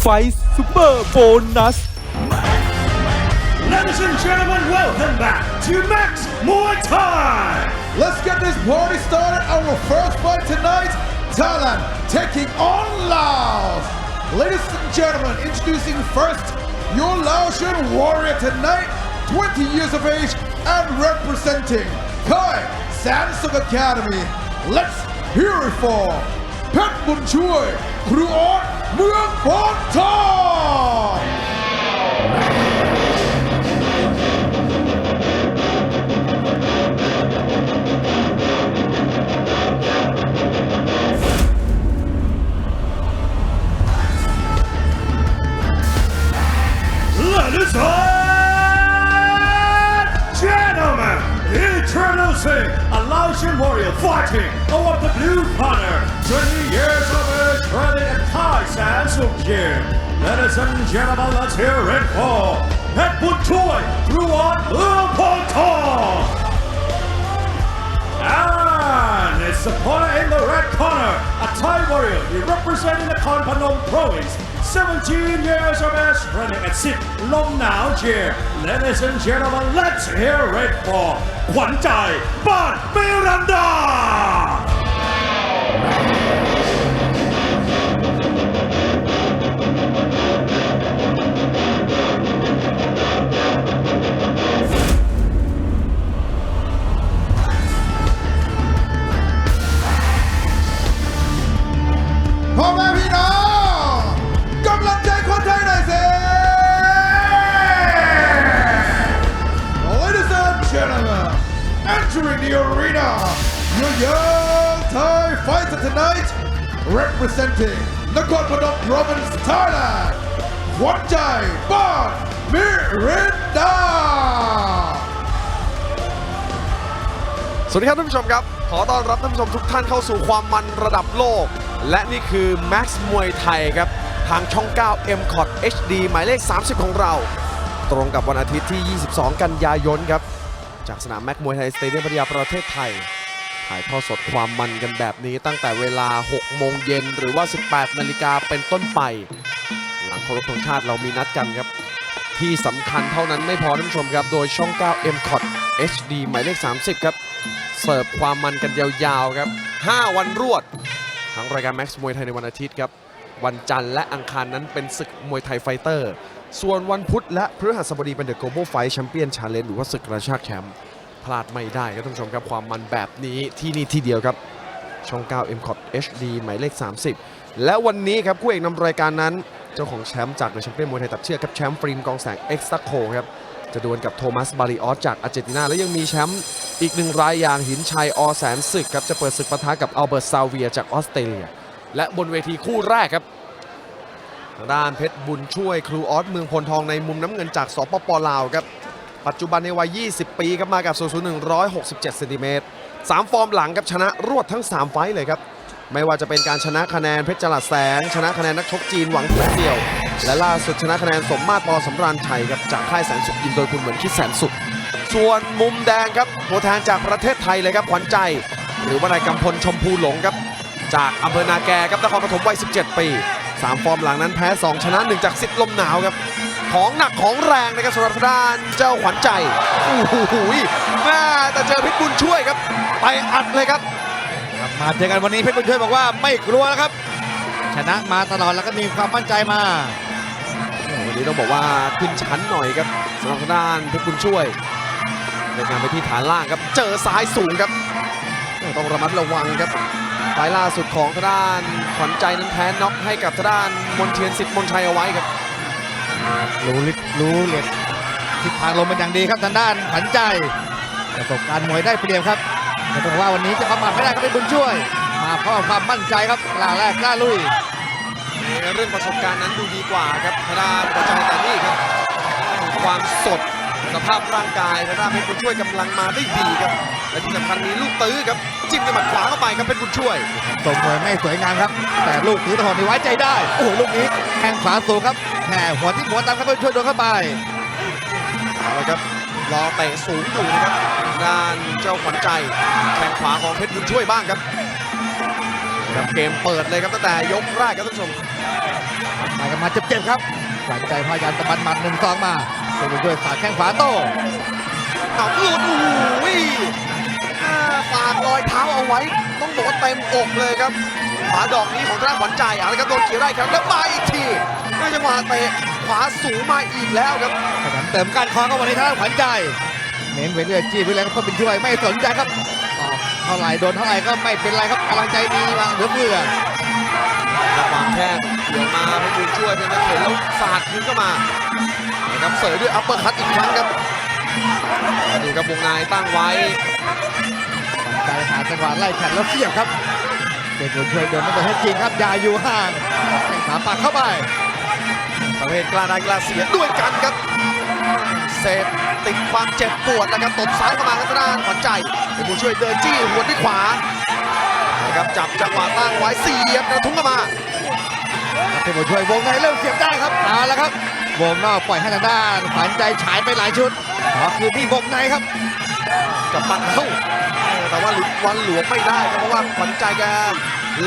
ไฟซูเปอร์โบนัส Ladies and gentlemen, welcome back to Max Muay Thai! Let's get this party started. Our first fight tonight, Thailand taking on Laos. Ladies and gentlemen, introducing first your Laotian warrior tonight, 20 years of age and representing Kai Sansuk Academy. Let's hear it for เพชรบุญช่วย ครูออสเมืองโพนทอง Eternal Sing, a Laotian warrior fighting over the blue banner 20 years of age, training at Thai San Suk Gym. Ladies and gentlemen, let's hear it for Bun Choi, Ruan Tong. And it's the opponent in the red corner, a Thai warrior he representing the Khon Phanom province. 17 years of age, training at Sit Lom Now Gym. Ladies and gentlemen, let's hear it for Kwan Chai Ban Miranda. Fighter tonight representing Nakhon Phanom Province Thailand ขวัญใจบ้านมิรินดาสวัสดีครับท่านผู้ชมครับ ขอต้อนรับท่านผู้ชมทุกท่านเข้าสู่ความมันระดับโลก และนี่คือ Max มวยไทยครับ ทางช่อง 9 m c o t HD หมายเลข 30 ของเรา ตรงกับวันอาทิตย์ที่ 22 กันยายนครับ จากสนามแม็กมวยไทยสเตเดียมพัทยาประเทศไทย ถ่ายทอดสดความมันกันแบบนี้ตั้งแต่เวลา 6 โมงเย็นหรือว่า 18 นาฬิกาเป็นต้นไป หลังเคารพธงชาติเรามีนัดกันครับ ที่สำคัญเท่านั้นไม่พอท่านผู้ชมครับ โดยช่อง 9 m c o t HD หมายเลข 30 ครับ เสิร์ฟความมันกันยาวๆครับ 5 วันรวด ทั้งรายการ Max มวยไทยในวันอาทิตย์ครับวันจันทร์และอังคารนั้นเป็นศึกมวยไทยไฟเตอร์ ส่วนวันพุธและพฤหัสบดีเป็น The Global Fight Champion Challenge หรือว่าศึกกระชากแชมป์ ลาดไม่ได้ครับท่านผู้ชมครับความมันแบบนี้ที่นี่ที่เดียวครับ ช่อง 9 m c o t HD หมายเลข 30 และวันนี้ครับคู่เอกนำรายการนั้น เจ้าของแชมป์จากเดอะแชมเปี้ยนมวยไทยตัดเชือกครับแชมป์ฟรินกองแสงเอ็กซ์ตโคครับจะดวลกับโทมัสบาริออสจากอาร์เจนตินา และยังมีแชมป์อีกหนึ่งรายอย่างหินชัยอแสนศึกครับจะเปิดศึกปะทะกับอัลเบิร์ตซาเวียจากออสเตรเลีย และบนเวทีคู่แรกครับด้านเพชรบุญช่วยครูออสเมืองพลทองในมุมน้ำเงินจากสปปลาวครับ ปัจจุบันในวัย 20 ปีครับมากับสูงสูง167เซนติเมตรสามฟอร์มหลังครับชนะรวดทั้ง 3 ไฟต์เลยครับ ไม่ว่าจะเป็นการชนะคะแนนเพชรจลัดแสง ชนะคะแนนนักชกจีนหวังเขียวเสี่ยว และล่าสุดชนะคะแนนสมมาตรปอสำราญชัยครับจากค่ายแสนสุขยิมโดยคุณเหมือนคิดแสนสุข ส่วนมุมแดงครับตัวแทนจากประเทศไทยเลยครับขวัญใจ หรือว่านายกำพลชมพูหลงครับ จากอำเภอนาแกครับนครปฐมวัย 17 ปี 3 ฟอร์มหลังนั้นแพ้ 2 ชนะ 1 จากสิทธิ์ลมหนาวครับ ของหนักของแรงนะครับสำหรับทางด้านเจ้าขวัญใจโอ้โหแม่แต่เจอพิษบุญช่วยครับ ไปอัดเลยครับ ครับมาเจอกันวันนี้เพชรบุญช่วยบอกว่าไม่กลัวแล้วครับ ชนะมาตลอดแล้วก็มีความมั่นใจมาวันนี้ต้องบอกว่าขึ้นชั้นหน่อยครับสำหรับทางด้านเพชรบุญช่วยเล่นงานไปที่ฐานล่างครับ เจอซ้ายสูงครับ ต้องระมัดระวังครับไฟล์ล่าสุดของทางด้านขวัญใจนั้นแพ้น็อกให้กับทางด้านมนเทียนสิทธิ์มนชัยเอาไว้ครับ รู้ลิรู้เหล็กทิศทางลมเป็นอย่างดีครับทางด้านขันใจประสบการณ์มวยได้เปรียบครับแต่ต้องบอกว่าวันนี้จะเข้ามาไม่ได้ก็เป็นบุญช่วย มาเพราะความมั่นใจครับกล้าแรกกล้าลุยในเรื่องประสบการณ์นั้นดูดีกว่าครับทางด้านประจัยแต่นี่ครับ ความสดสภาพร่างกายทางด้านเพชรบุญช่วยกำลังมาได้ดีครับ และที่สำคัญมีลูกตื้อครับจิ้มด้วยหมัดขวาเข้าไปครับเพชรบุญช่วยทรงมวยไม่สวยงามครับ แต่ลูกถือตะหอนนี่ไว้ใจได้ โอ้โหลูกนี้แข้งขวาสูงครับแหมหัวที่หัวตามครับบุญช่วยโดนเข้าไปเอาละครับรอเตะสูงอยู่นะครับด้านเจ้าขวัญใจแข้งขวาของเพชรบุญช่วยบ้างครับครับเกมเปิดเลยครับตั้งแต่ยกแรกครับท่านผู้ชมไปกันมาเจ็บๆครับขวัญใจพยายามตะบันหมัดหนึ่งสองมาเป็นบุญช่วยสาดแข้งขวาโต้เอาหลุดโอ้โหอ่า ฝากรอยเท้าเอาไว้ ต้องบอกว่าเต็มอกเลยครับขวาดอกนี้ของทางด้านขวัญใจเอาละครับโดนเกี่ยวได้ครับแล้วมาอีกทีในจังหวะเตะขวาสูงมาอีกแล้วครับขยันเติมการคอเข้ามาในทางด้านขวัญใจ เน้นไปเรื่อยจี้ไปเรื่อยครับคนเป็นช่วยไม่สนใจครับออกเท่าไหร่โดนเท่าไหร่ก็ไม่เป็นไรครับกำลังใจมีวางเหลือเฟือระหว่างแข้งเกี่ยวมาเพชรบุญช่วยเพชรนักเข็นแล้วสาดคืนเข้ามานะครับเสยด้วยอัปเปอร์คัตอีกครั้งครับดูครับวงในตั้งไว้ขวัญ ใจหาจังหวะไล่แขนแล้วเสียบครับเป็นบุญช่วยเดินไม่เป็นให้จริงครับอย่าอยู่ห่างแข้งขาปักเข้าไปประเภทกล้าได้กล้าเสียด้วยกันครับเซฟติดความเจ็บปวดแล้วครับตบซ้ายเข้ามาครับทางด้านขวัญใจเป็นผู้ช่วยเดินจี้หัวด้วยขวานะครับจับจังหวะตั้งไว้เสียบกระทุ้งเข้ามาเป็นบุญช่วยวงในเริ่มเสียบได้ครับเอาละครับวงนอกปล่อยให้ทางด้านขวัญใจฉายไปหลายชุดขอคืนที่วงในครับ กับปัดเข้าแต่ว่าหลุดวันหลวมไม่ได้ครับเพราะว่าขวัญใจแก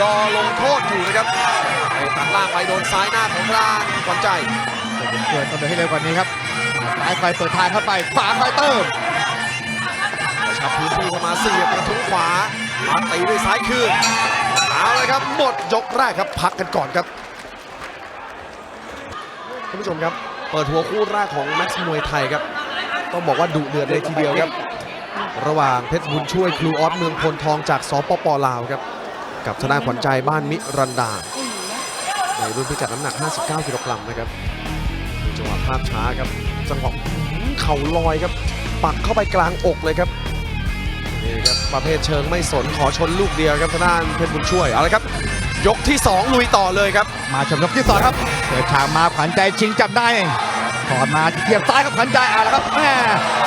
รอลงโทษอยู่นะครับไอ้ตัดล่างไปโดนซ้ายหน้าของทางด้านขวัญใจเกิดต้องเดินให้เร็วกว่านี้ครับซ้ายคอยเปิดทางเข้าไปขวาคอยเติมชับพื้นที่เข้ามาเสียบกระทุ้งขวามาตีด้วยซ้ายคืนเอาเลยครับหมดยกแรกครับพักกันก่อนครับท่านผู้ชมครับ เปิดหัวคู่แรกของแม็กซ์มวยไทยครับ ต้องบอกว่าดุเดือดเลยทีเดียวครับ ระหว่างเพชรบุญช่วยครูออสเมืองพลทองจากสปปลาวครับกับธนาขวัญใจบ้านมิรันดา ในรุ่นพิกัดน้ำหนัก 59 กิโลกรัมนะครับจังหวะภาพช้าครับจังหวะอื้อหือเข่าลอยครับปักเข้าไปกลางอกเลยครับนี่ครับประเภทเชิงไม่สนขอชนลูกเดียวครับทางด้านเพชรบุญช่วยเอาละครับ ยกที่ 2 ลุยต่อเลยครับ มาชมยกที่สองครับเปิดฉากมาขวัญใจชิงจับได้ ถอดมาเทียบซ้ายครับขวัญใจอ่าแล้วครับแม่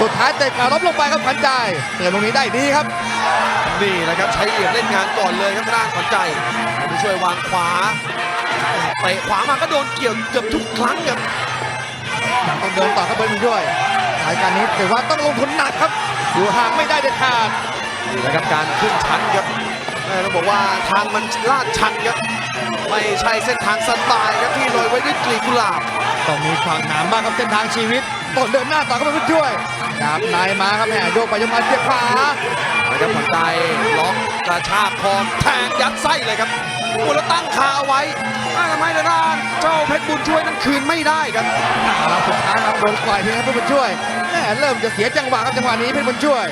สุดท้ายเตะขาล้มลงไปครับขวัญใจเตือนตรงนี้ได้ดีครับนี่แหละครับใช้เหลี่ยมเล่นงานก่อนเลยครับทางด้านขวัญใจเพชรบุญช่วยวางขวาเตะขวามาก็โดนเกี่ยวเกือบทุกครั้งครับต้องเดินต่อครับเบิร์นด้วยรายการนี้ถือว่าต้องลงทุนหนักครับอยู่ห่างไม่ได้เด็ดขาดนี่แหละครับการขึ้นชั้นครับแม่ต้องบอกว่าทางมันลาดชันครับ ไม่ใช่เส้นทางสบายครับที่โรยไว้ด้วยกลีบกุหลาบต้องมีความหนามบ้างครับเส้นทางชีวิตต้องเดินหน้าต่อครับเพื่อนช่วยจับนายมาครับแม่โยกไปโยกมาเสียบขวานะครับผ่อนใจล็อกกระชากคอแทงยัดไส้เลยครับโอ้แล้วตั้งคาเอาไว้อ้าวทำไมทางด้านเจ้าเพชรบุญช่วยนั้นคืนไม่ได้ครับเอาละสุดท้ายครับโดนปล่อยทีครับเพื่อนช่วยแม่เริ่มจะเสียจังหวะครับจังหวะนี้เพื่อนช่วย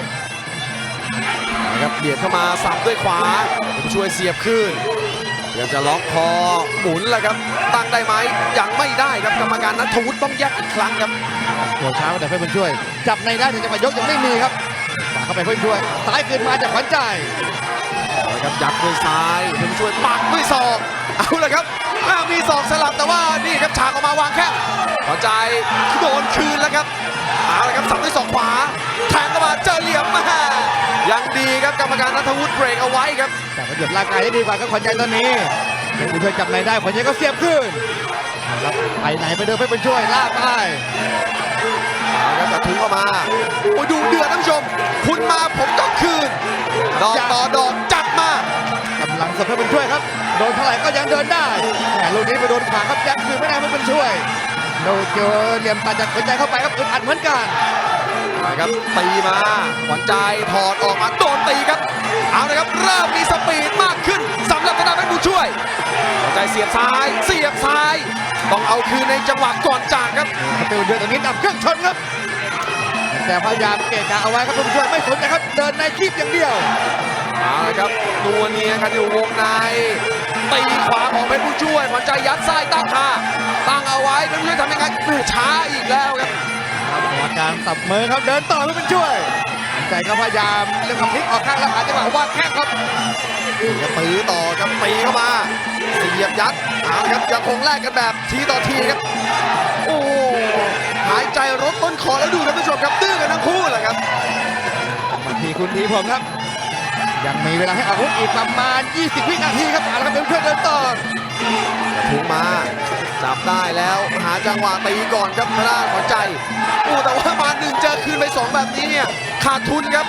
นะครับเบียดเข้ามาสับด้วยขวาเพชรบุญช่วยเสียบขึ้น พยายามจะล็อกคอหมุนแล้วครับ ตั้งได้ไหมยังไม่ได้ครับกรรมการนัทวุฒิต้องแยกอีกครั้งครับตัวช้าแต่เพื่อนช่วย จับในได้แต่จังหวะยกยังไม่มีครับฝากเข้าไปเพื่อนช่วยซ้ายคืนมาจากขวัญใจนะครับยัดด้วยซ้ายเพชรบุญช่วยปักด้วยศอกเอาละครับอ้าวมีศอกสลับแต่ว่านี่ครับฉากออกมาวางแข้งพอใจโดนคืนแล้วครับเอาละครับสับด้วยศอกขวาแทงเข้ามาเจอเหลี่ยมมา ยังดีครับกรรมการนัทวุฒิเบรกเอาไว้ครับแต่ประโยชน์ร่างกายได้ดีกว่าครับขวัญใจตอนนี้เพื่อนช่วยจับในได้ขวัญใจก็เสียบขึ้นเอาครับไปไหนไปเดินเพื่อนช่วยลากไปเอาครับกระทุ้งเข้ามาโอ้ยดูเดือดท่านผู้ชม คุณมาผมก็คืนดอกต่อดอกจัดมากำลังสดเพื่อนช่วยครับโดนเท่าไหร่ก็ยังเดินได้แต่ลูกนี้ไปโดนขวาครับยังคืนไม่ได้เพื่อนช่วยโดนเจอเหลี่ยมตัดจากขวัญใจเข้าไปครับอึดอัดเหมือนกัน นะครับตีมาขวัญใจถอดออกมาโดนตีครับ เอาเลยครับเริ่มมีสปีดมากขึ้นสำหรับทางด้านเพชรบุญช่วยขวัญใจเสียบซ้ายเสียบซ้าย ต้องเอาคืนในจังหวะก่อนจากครับประตูเดือดตรงนี้ดับเครื่องชนครับ แต่พยายามเกะกะเอาไว้ครับผู้ช่วยไม่สนนะครับเดินในคีบอย่างเดียวเอาละครับนัวเนียกันอยู่วงในตีขวาของเพชรผู้ช่วยขวัญใจยัดซ้ายตั้งคาตั้งเอาไว้เพชรผู้ช่วยทำยังไงแม่ช้าอีกแล้วครับ อาการสับมือครับเดินต่อเพื่อเป็นช่วยใจก็พยายามเรื่องกับพลิกออกข้างแล้วหาจังหวะวางแข้งครับจะตื้อต่อครับตีเข้ามาเสียบยัดเอาละครับยังคงแลกกันแบบทีต่อทีครับ โอ้โหหายใจรถต้นคอแล้วดูครับท่านผู้ชมครับดื้อกันทั้งคู่แหละครับบางทีคุณทีผมครับ ยังมีเวลาให้อาวุธอีกประมาณ 20 วินาทีครับเอาละครับเป็นเพื่อนเดินต่อถูกมา จับได้แล้วหาจังหวะตีก่อนครับทางด้านขวัญใจโอ้แต่ว่ามาหนึ่งเจอคืนไปสองแบบนี้เนี่ยขาดทุนครับ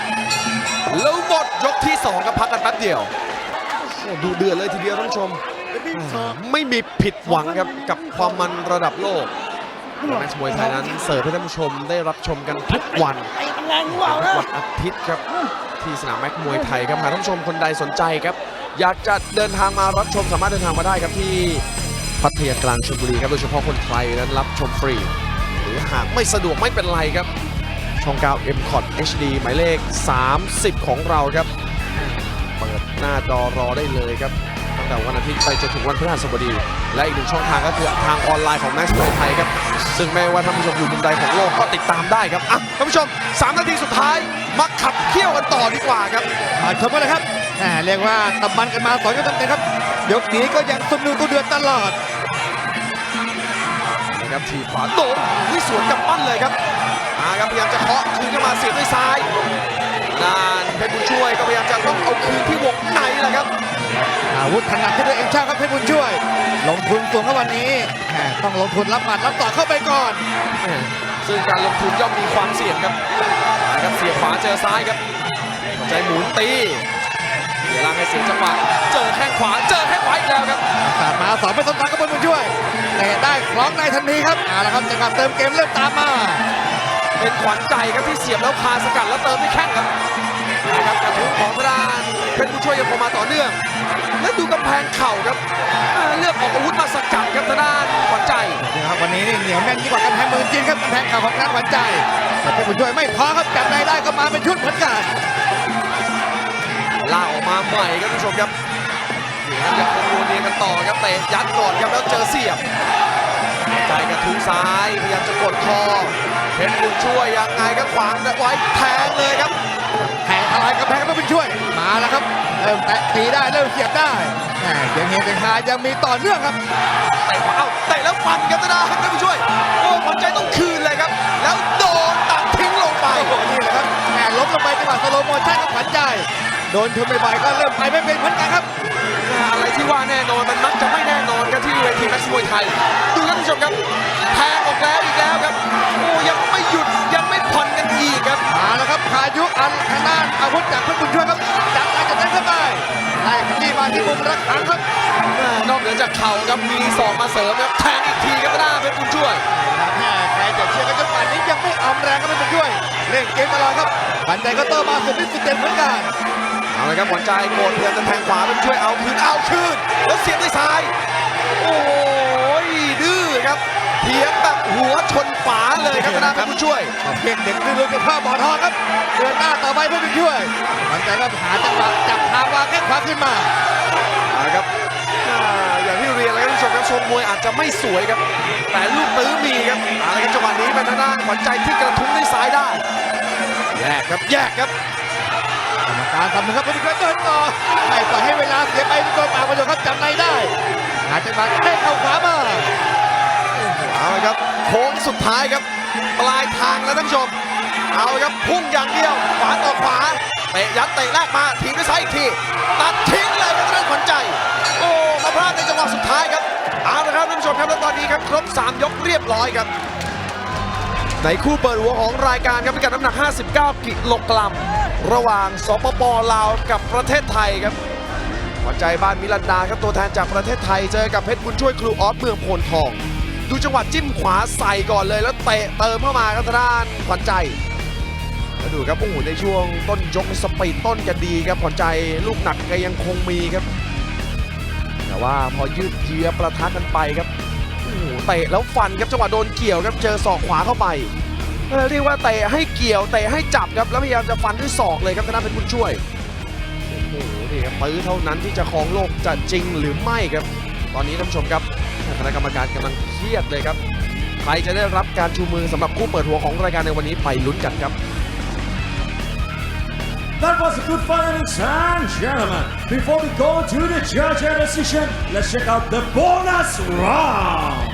แล้วหมดยกที่สองครับพักกันแป๊บเดียวโอ้ดูเดือดเลยทีเดียวท่านผู้ชมอ่าไม่มีผิดหวังครับกับความมันระดับโลกแมตช์มวยไทยนั้นเสิร์ฟให้ท่านผู้ชมได้รับชมกันทุกวันวันอาทิตย์ครับที่สนามแม็กมวยไทยครับหากท่านผู้ชมคนใดสนใจครับ อยากจะเดินทางมารับชมสามารถเดินทางมาได้ครับที่ พัทยากลางชลบุรีครับโดยเฉพาะคนไทยนั้นรับชมฟรี หรือหากไม่สะดวกไม่เป็นไรครับ ช่อง 9 m c o t HD หมายเลข 30 ของเราครับ เปิดหน้าจอรอได้เลยครับตั้งแต่วันอาทิตย์ไปจนถึงวันพฤหัสบดี และอีกหนึ่งช่องทางก็คือทางออนไลน์ของ Max มวยไทยครับ ซึ่งไม่ว่าท่านผู้ชมอยู่มุมใดของโลกก็ติดตามได้ครับอะท่านผู้ชม 3 นาทีสุดท้ายมาขับเคี่ยวกันต่อดีกว่าครับมาชมกันเลยครับแหมเรียกว่าตำมันกันมาสองยกเต็มๆครับ ยกนี้ก็ยังสนุกตัวเดือดตลอด นะครับทีขวาโดนวิสวนกับปั้นเลยครับมาครับพยายามจะเคาะคืนเข้ามาเสียบด้วยซ้ายนานเพชรบุญช่วยก็พยายามจะต้องเอาคืนที่วงในแหละครับ อาวุธถนัดที่ตัวเองชอบครับเพชรบุญช่วย ลงทุนสูงครับวันนี้แหมต้องลงทุนรับหมัดรับต่อเข้าไปก่อนแหม่ซึ่งการลงทุนย่อมมีความเสี่ยงครับมาครับเสียบขวาเจอซ้ายครับใจหมุนตีเดี๋ยวล่างให้เสียจังหวะเจอแข้งขวาเจอแข้งขวาอีกแล้วครับ สาดมาสองไม่สนทางกับ คล้องในทันทีครับเอาละครับจังหวะเติมเกมเริ่มตามมาเป็นขวัญใจครับที่เสียบแล้วคาสกัดแล้วเติมด้วยแข้งครับนะครับกระทุ้งของทางด้านเพชรผู้ช่วยยังคงมาต่อเนื่อง และดูกำแพงเข่าครับอ่าเลือกออกอาวุธมาสกัดครับทางด้านขวัญใจนะครับวันนี้นี่เหนียวแน่นยิ่งกว่ากำแพงเมืองจีนครับกำแพงเข่าของนักหวันใจแต่เพชรบุญช่วยไม่พอครับจับในได้ก็มาเป็นชุดเหมือนกันลากออกมาใหม่ครับท่านผู้ชมครับนี่ครับยังคงโยนเนียกันต่อครับเตะยัดก่อนครับแล้วเจอเสียบ ใจกระทุ้งซ้ายพยายามจะกดคอเพชรบุญช่วยยังไงก็ขวางไว้แทงเลยครับแทงทลายกำแพงไม่เป็นช่วยมาแล้วครับเริ่มแตะตีได้เริ่มเสียบได้แหมเสียงเฮเสียงฮายังมีต่อเนื่องครับเตะขวาเอ้าเตะแล้วฟันครับทางด้านเพชรบุญช่วยโอ้ขวัญใจต้องคืนเลยครับ แล้วโดนตัดทิ้งลงไปโอ้โหนี่แหละครับแหมล้มลงไปจังหวะสโลโมชั่นกับขวัญใจโดนชนบ่อยๆก็เริ่มไปไม่เป็นเหมือนกันครับอะไรที่ว่าแน่นอนมันมักจะไม่แน่นอนครับที่เวทีแม็กซ์มวยไทย มครับแทงออกแล้วอีกแล้วครับโอ้ยังไม่หยุดยังไม่ผ่อนกันอีกครับมาแล้วครับพายุอันทางด้านอาวุธจากเพชรบุญช่วยครับจับการจับได้เข้าไปไล่ขยี้มาที่มุมรักขังครับนอกเหนือจากเข่าครับมีศอกมาเสริมครับแทงอีกทีครับหน้าเพชรบุญช่วยแม่ใครจะเชื่อกันจนป่านนี้ยังไม่ออมแรงก็ไม่เป็นช่วยเล่นเกมตลอดครับปันใจก็โตมาสุดที่สุดเด่นเหมือนกันเอาเลยครับหัวใจโกรธพยายามจะแทงขวาเพชรบุญช่วยเอาคืนเอาคืนแล้วเสียบด้วยซ้ายโอ้ยดื้อ ครับเถียงแบบหัวชนฝาเลยครับหน้าเพชรบุญช่วยเพียงเด็กดื้อๆกับพ่อหมอทองครับเดินหน้าต่อไปเพื่อเป็นช่วยปันใจก็หาจังหวะจับทางวางแข้งขวาขึ้นมาเอาละครับอ่าอย่างที่เรียนแล้วครับท่านผู้ชมครับชมมวยอาจจะไม่สวยครับ แต่ลูกตื้อมีครับเอาละครับจังหวะนี้เป็นทางด้านขวัญใจที่กระทุ้งด้วยซ้ายได้แยกครับแยกครับกรรมการทำนะครับเพื่อเป็นเดินต่อไม่ปล่อยให้เวลาเสียไปที่ตัวเปล่าประโยชน์ครับจับในได้หาจังหวะแข้งเข้าขวามา เอาละครับโค้งสุดท้ายครับ ปลายทางแล้วท่านผู้ชม เอาละครับพุ่งอย่างเดียวขวาต่อขวาเตะยัดเตะแรกมาทิ้งด้วยซ้ายอีกทีตัดทิ้งเลยครับทางด้านขวัญใจ โอ้มาพลาดในจังหวะสุดท้ายครับเอาละครับท่านผู้ชมครับแล้วตอนนี้ครับครบ 3 ยกเรียบร้อยครับ ในคู่เปิดหัวของรายการครับพิกัดน้ำหนัก 59 กิโลกรัมระหว่างสปปลาวกับประเทศไทยครับหัวใจบ้านมิลันดาครับตัวแทนจากประเทศไทยเจอกับเพชรบุญช่วยครูออสเมืองโพนทอง ดูจังหวะจิ้มขวาใส่ก่อนเลยแล้วเตะเติมเข้ามาครับทางด้านขวัญใจแล้วดูครับโอ้โหในช่วงต้นยกสปีดต้นกันดีครับขวัญใจลูกหนักก็ยังคงมีครับ แต่ว่าพอยืดเยื้อประทะกันไปครับโอ้โหเตะแล้วฟันครับจังหวะโดนเกี่ยวครับเจอศอกขวาเข้าไปเรียกว่าเตะให้เกี่ยวเตะให้จับครับแล้วพยายามจะฟันด้วยศอกเลยครับทางด้านเป็นบุญช่วยโอ้โหนี่ครับปื้อเท่านั้นที่จะครองโลกจะจริงหรือไม่ครับ ตอนนี้ท่านผู้ชมครับ คณะกรรมการกำลังเครียดเลยครับ ใครจะได้รับการชูมือสำหรับคู่เปิดหัวของรายการในวันนี้ไปลุ้นกันครับ That was a good fight, ladies and gentlemen. Before we go to the judge decision, let's check out the bonus round.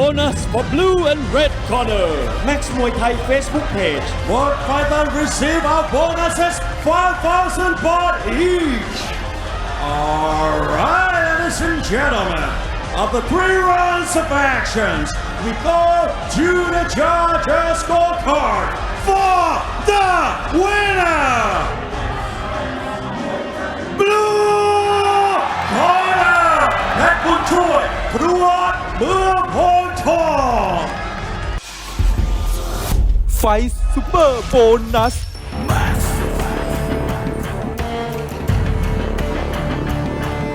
bonus for blue and red corner Max Muay Thai Facebook page Both fighters receive our bonuses 5,000 baht each. Alright, ladies and gentlemen, after three rounds of actions, we go to the judges' scorecard for the winner! Blue corner และคุณช่วยพรวดเมืองโพ ไฟซูเปอร์โบนัส Max